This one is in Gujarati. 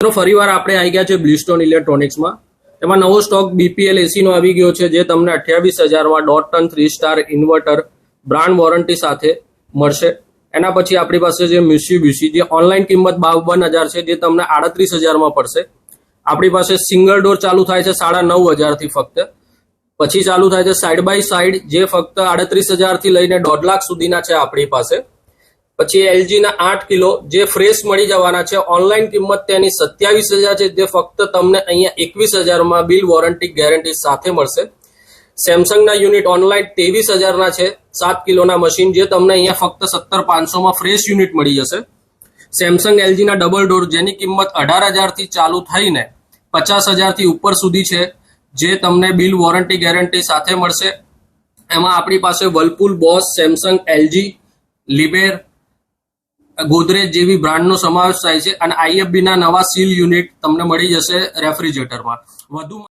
મિત્રો ફરીવાર આપણે આવી ગયા છે બ્લુસ્ટોન ઇલેક્ટ્રોનિક્સમાં એમાં નવો સ્ટોક બીપીએલ એસીનો આવી ગયો છે, જે તમને અઠ્યાવીસ હજારમાં dot ton three star inverter brand warranty સાથે મળશે. એના પછી આપણી પાસે જે મ્યુસીબ્યુસી જે ઓનલાઈન કિંમત બાવન હજાર છે, જે તમને આડત્રીસ હજારમાં પડશે. આપણી પાસે સિંગલ ડોર ચાલુ થાય છે સાડા નવ હજારથી ફક્ત. પછી ચાલુ થાય છે સાઈડ બાય સાઈડ જે ફક્ત આડત્રીસ હજારથી લઈને દોઢ લાખ સુધીના છે આપણી પાસે. પછી એલજીના આઠ કિલો જે ફ્રેશ મળી જવાના છે, ઓનલાઈન કિંમત તેની સત્યાવીસ હજાર છે, જે ફક્ત તમને અહીંયા એકવીસ હજારમાં બિલ વોરંટી ગેરંટી સાથે મળશે. સેમસંગના યુનિટ ઓનલાઈન ત્રેવીસ હજારના છે, સાત કિલોના મશીન જે તમને અહીંયા ફક્ત સત્તર પાંચસોમાં ફ્રેશ યુનિટ મળી જશે. સેમસંગ એલજીના ડબલ ડોર, જેની કિંમત અઢાર હજારથી ચાલુ થઈને પચાસ હજારથી ઉપર સુધી છે, જે તમને બિલ વોરંટી ગેરંટી સાથે મળશે. એમાં આપણી પાસે વર્લપુલ બોસ, સેમસંગ એલજી, લિબેર ગોદરેજ જેવી બ્રાન્ડનો સમાવેશ થાય છે અને આઈએફબી ના નવા સીલ યુનિટ તમને મળી જશે રેફ્રિજરેટરમાં. વધુ